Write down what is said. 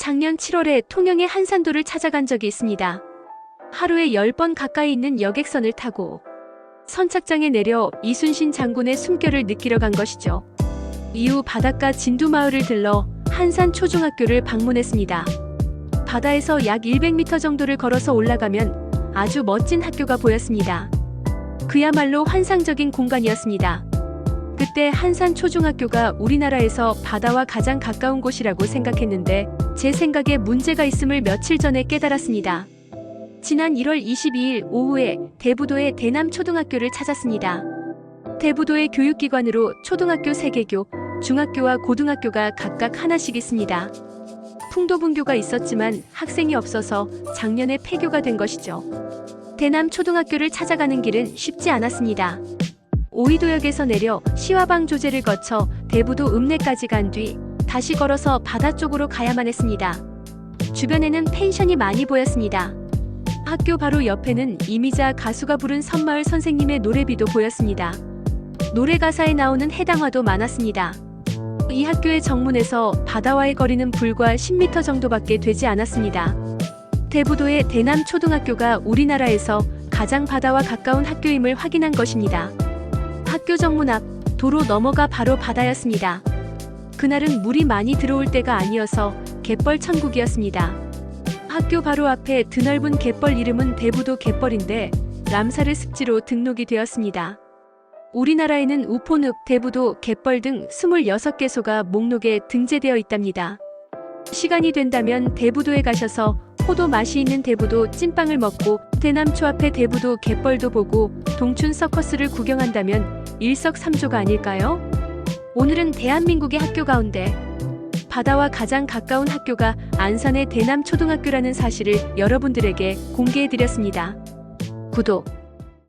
작년 7월에 통영의 한산도를 찾아간 적이 있습니다. 하루에 10번 가까이 있는 여객선을 타고 선착장에 내려 이순신 장군의 숨결을 느끼러 간 것이죠. 이후 바닷가 진두마을을 들러 한산 초중학교를 방문했습니다. 바다에서 약 200m 정도를 걸어서 올라가면 아주 멋진 학교가 보였습니다. 그야말로 환상적인 공간이었습니다. 그때 한산 초중학교가 우리나라에서 바다와 가장 가까운 곳이라고 생각했는데 제 생각에 문제가 있음을 며칠 전에 깨달았습니다. 지난 1월 22일 오후에 대부도의 대남초등학교를 찾았습니다. 대부도의 교육기관으로 초등학교 3개교, 중학교와 고등학교가 각각 하나씩 있습니다. 풍도분교가 있었지만 학생이 없어서 작년에 폐교가 된 것이죠. 대남 초등학교를 찾아가는 길은 쉽지 않았습니다. 오이도역에서 내려 시화방 조제를 거쳐 대부도 읍내까지 간 뒤 다시 걸어서 바다 쪽으로 가야만 했습니다. 주변에는 펜션이 많이 보였습니다. 학교 바로 옆에는 이미자 가수가 부른 선마을 선생님의 노래비도 보였습니다. 노래 가사에 나오는 해당화도 많았습니다. 이 학교의 정문에서 바다와의 거리는 불과 10m 정도밖에 되지 않았습니다. 대부도의 대남초등학교가 우리나라에서 가장 바다와 가까운 학교임을 확인한 것입니다. 학교 정문 앞 도로 넘어가 바로 바다였습니다. 그날은 물이 많이 들어올 때가 아니어서 갯벌 천국이었습니다. 학교 바로 앞에 드넓은 갯벌 이름은 대부도 갯벌인데 람사르 습지로 등록이 되었습니다. 우리나라에는 우포늪, 대부도, 갯벌 등 26개소가 목록에 등재되어 있답니다. 시간이 된다면 대부도에 가셔서 포도 맛이 있는 대부도 찐빵을 먹고 대남초 앞에 대부도 갯벌도 보고 동춘 서커스를 구경한다면 일석삼조가 아닐까요? 오늘은 대한민국의 학교 가운데 바다와 가장 가까운 학교가 안산의 대남초등학교라는 사실을 여러분들에게 공개해드렸습니다. 구독,